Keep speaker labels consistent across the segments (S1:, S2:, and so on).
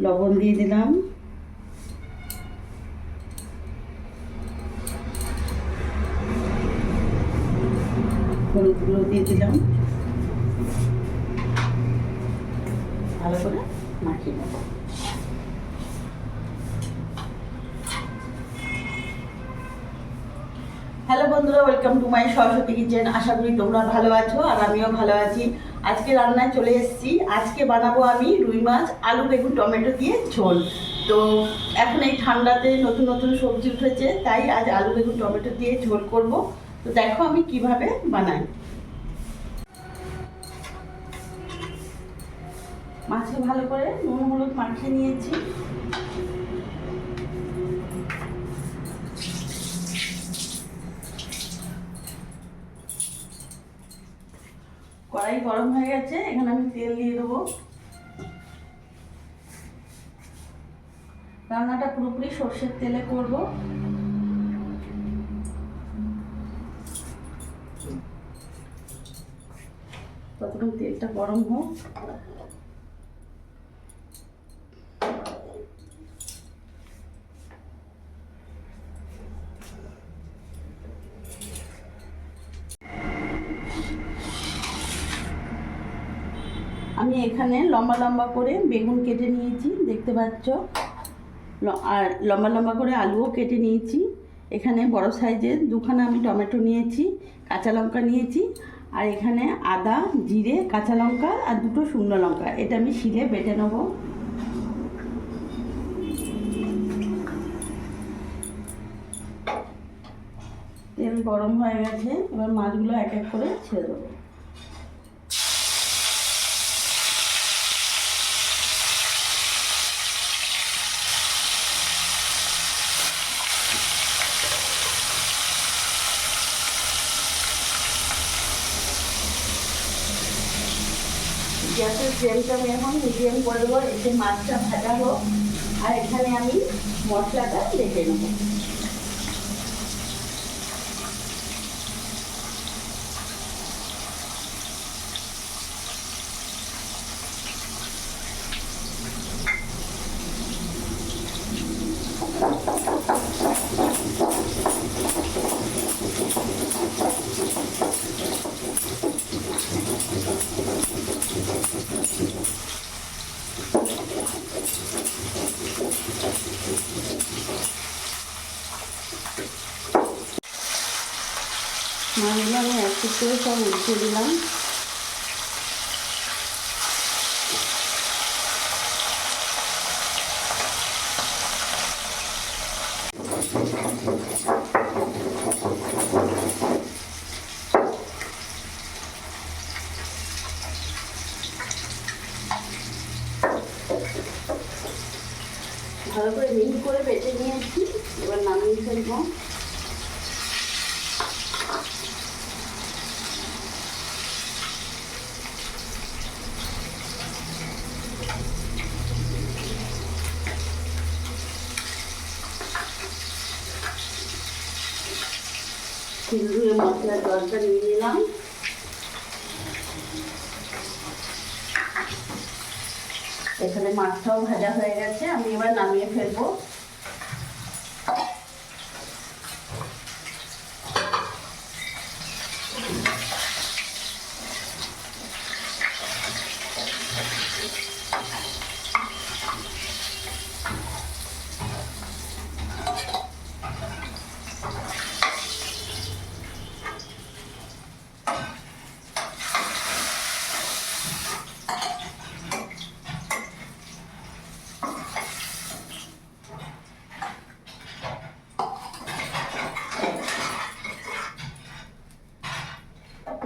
S1: লবণ দিয়ে দিলাম। হলুদ গুঁড়ো দিয়ে দিলাম। ভালো করে মাখিয়ে নেব। হ্যালো বন্ধুরা, welcome to my Saraswati kitchen. আশা করি তোমরা ভালো আছো আর আমিও ভালো আছি। আজকে রান্নায় চলে এসেছি। আজকে বানাবো আমি রুই মাছ, আলু, বেগুন, টমেটো দিয়ে ঝোল। তো এখন এই ঠান্ডাতে নতুন নতুন সবজি উঠেছে, তাই আজ আলু, বেগুন, টমেটো দিয়ে ঝোল করব। তো দেখো আমি কীভাবে বানাই। মাছকে ভালো করে নুন, হলুদ মাখিয়ে নিয়েছি। কড়াই গরম হয়ে গেছে, এখানে আমি তেল দিয়ে দেবো। রান্নাটা পুরোপুরি সর্ষের তেলে করব। ততক্ষণ তেলটা গরম হোক। আমি এখানে লম্বা লম্বা করে বেগুন কেটে নিয়েছি, দেখতে পাচ্ছ। আর লম্বা লম্বা করে আলুও কেটে নিয়েছি। এখানে বড় সাইজের দুখানা আমি টমেটো নিয়েছি, কাঁচা লঙ্কা নিয়েছি, আর এখানে আদা, জিরে, কাঁচা লঙ্কা আর দুটো শুকনো লঙ্কা। এটা আমি শিলে বেটে নেব। তেল গরম হয়ে গেছে, এবার মাছগুলো এক এক করে ছেড়ে দেবো। গ্যাসের ফ্লেমটা আমি এখন মিডিয়াম করে দেবো, এতে মাছটা ভাজা হোক, আর এখানে আমি মশলাটা বেটে নেব মাছগুলো আমি এক পিস করে সব উল্টে দিলাম ভালো করে মিহি করে বেটে নিয়েছি এবার নামিয়ে ফেলব। মশলার জলটা নিয়ে নিলাম। এখানে মাছটাও ভাজা হয়ে গেছে আমি এবার নামিয়ে ফেলব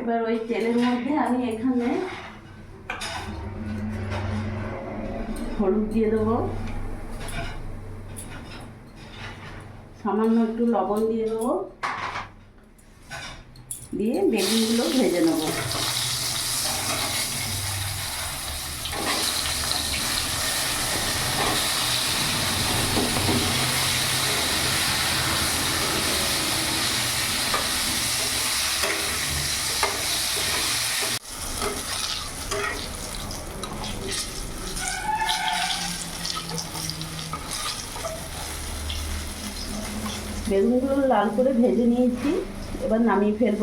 S1: এবার ওই তেলের মধ্যে আমি এখানে হলুদ দিয়ে দেবো। সামান্য একটু লবণ দিয়ে দেবো। দিয়ে বেগুনগুলো ভেজে নেব। বেগুনগুলো লাল করে ভেজে নিয়েছি। এবার নামিয়ে ফেলব।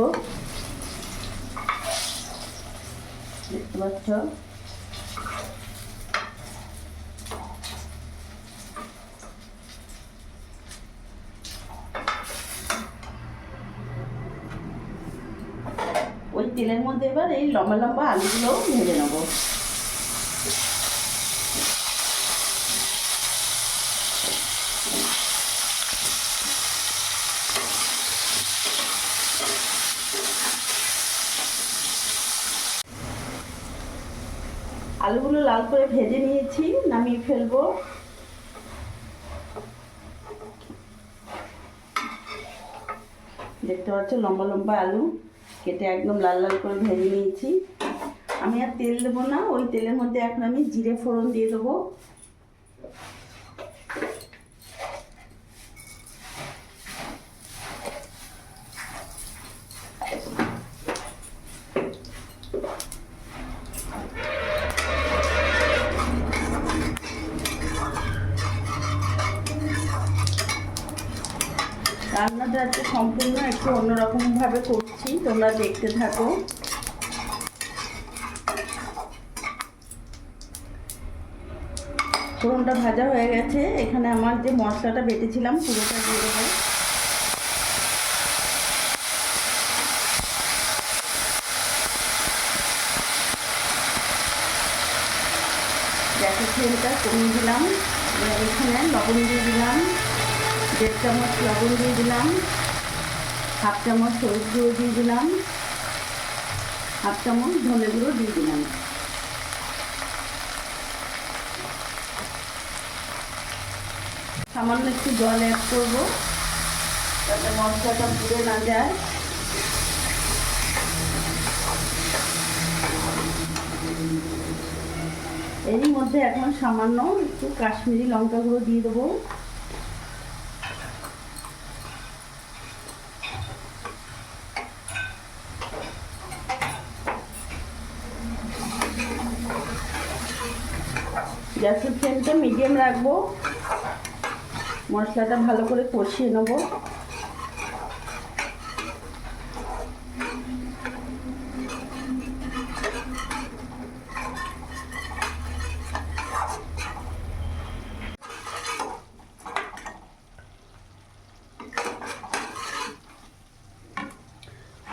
S1: দেখতে পাচ্ছ? ওই তেলের মধ্যে এবার এই লম্বা লম্বা আলুগুলো ভেজে নেব। আলুগুলো লাল করে ভেজে নিয়েছি, নামিয়ে ফেলব। দেখতে পাচ্ছ লম্বা লম্বা আলু, কেটে একদম লাল লাল করে ভেজে নিয়েছি। আমি আর তেল দেবো না, ওই তেলের মধ্যে এখন আমি জিরে ফোড়ন দিয়ে দেবো রান্নাটা আজকে সম্পূর্ণ একটু অন্যরকমভাবে করছি, তোমরা দেখতে থাকো। ফোড়নটা ভাজা হয়ে গেছে। এখানে আমার যে মশলাটা বেটেছিলাম, পুরোটা দিয়ে দেবো। গ্যাসের কমিয়ে দিলাম। এখানে লবণ দিয়ে দিলাম। দেড় চামচ লবণ দিয়ে দিলাম। হাফ চামচ হলুদ গুঁড়ো দিয়ে দিলাম। হাফ চামচ ধনে গুঁড়ো দিয়ে দিলাম। সামান্য একটু জল অ্যাড করব, যাতে মশলাটা পুড়ে না যায়। এরই মধ্যে এখন সামান্য একটু কাশ্মীরি লঙ্কা গুঁড়ো দিয়ে দেবো। গ্যাসের মিডিয়াম রাখব। মশলাটা ভালো করে কষিয়ে নেব।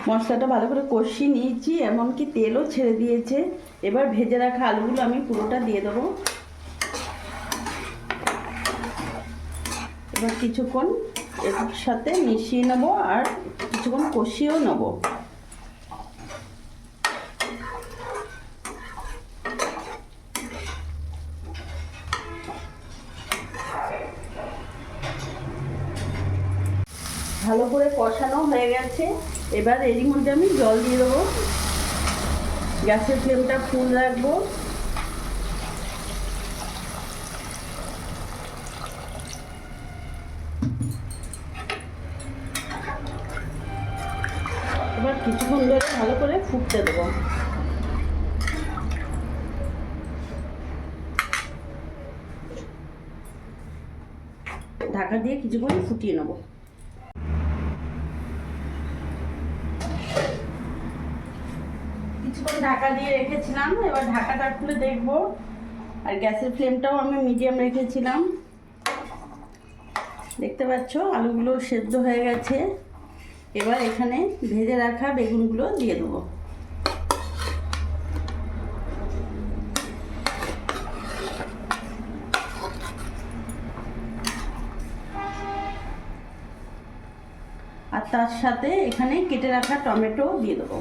S1: মশলাটা ভালো করে কষিয়ে নিয়েছি, এমনকি তেলও ছেড়ে দিয়েছে। এবার ভেজে রাখা আলুগুলো আমি পুরোটা দিয়ে দেবো। এবার কিছুক্ষণ এর সাথে মিশিয়ে নেব আর কিছুক্ষণ কষিয়েও নেব। ভালো করে কষানো হয়ে গেছে। এবার এরই মধ্যে আমি জল দিয়ে দেবো। গ্যাসের ফ্লেমটা ফুল রাখব। ভালো করে ফুটতে দেবো। ঢাকা দিয়ে কিছুক্ষণ ফুটিয়ে নেব। কিছুক্ষণ ঢাকা দিয়ে রেখেছিলাম, এবার ঢাকাটা খুলে দেখব। আর গ্যাসের ফ্লেমটাও আমি মিডিয়াম রেখেছিলাম। দেখতে পাচ্ছ, আলুগুলো সেদ্ধ হয়ে গেছে। এবার এখানে ভেজে রাখা বেগুনগুলো দিয়ে দেবো। আর তার সাথে এখানে কেটে রাখা টমেটো দিয়ে দেবো।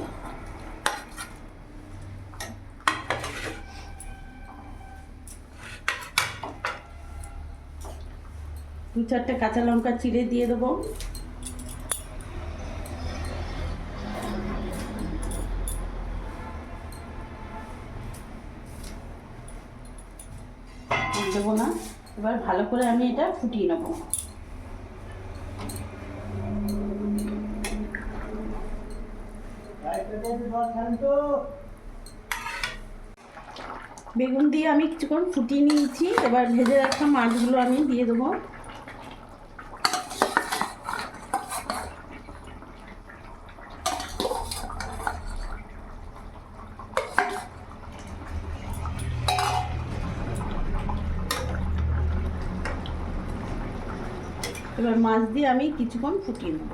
S1: দু চারটে কাঁচা লঙ্কা চিড়ে দিয়ে দেবো না এবার ভালো করে আমি এটা ফুটিয়ে নেব। বেগুন দিয়ে আমি কিছুক্ষণ ফুটিয়ে নিয়েছি। এবার ভেজে রাখা মাছগুলো আমি দিয়ে দেবো। এবার মাছ দিয়ে আমি কিছুক্ষণ ফুটিয়ে নেব।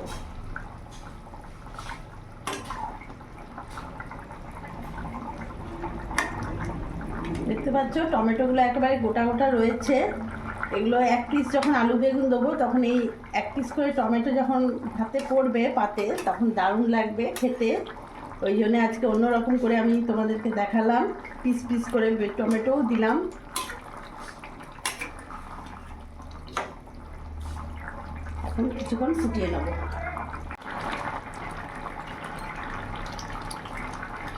S1: দেখতে পাচ্ছ, টমেটোগুলো একেবারে গোটা গোটা রয়েছে। এগুলো এক পিস যখন আলু বেগুন দেবো, তখন এই এক পিস করে টমেটো যখন হাতে পড়বে পাতে, তখন দারুণ লাগবে খেতে। ওই জন্য আজকে অন্যরকম করে আমি তোমাদেরকে দেখালাম পিস পিস করে টমেটোও দিলাম। এখন কিছুক্ষণ ফুটিয়ে নেব।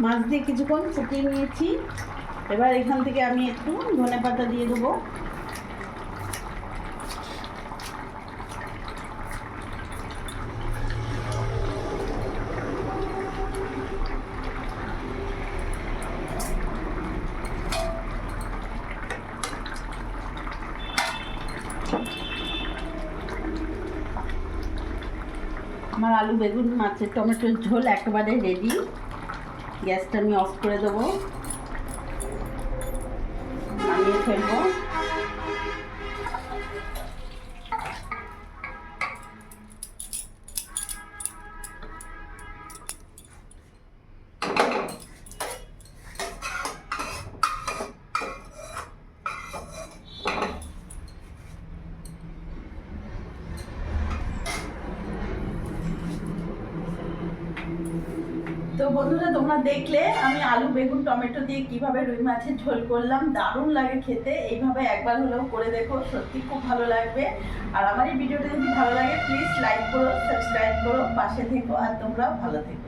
S1: মাছ দিয়ে কিছুক্ষণ ফুটিয়ে নিয়েছি। এবার এখান থেকে আমি একটু ধনে পাতা দিয়ে দেবো। বেগুন মাছের টমেটোর ঝোল একেবারে রেডি গ্যাসটা আমি অফ করে দেবো। নামিয়ে ফেলব। তো বন্ধুরা, তোমরা দেখলে আমি আলু, বেগুন, টমেটো দিয়ে কীভাবে রুই মাছের ঝোল করলাম। দারুণ লাগে খেতে। এইভাবে একবার হলেও করে দেখো, সত্যি খুব ভালো লাগবে। আর আমার এই ভিডিওটা যদি ভালো লাগে প্লিজ লাইক করো সাবস্ক্রাইব করো, পাশে থেকো, আর তোমরাও ভালো থেকো।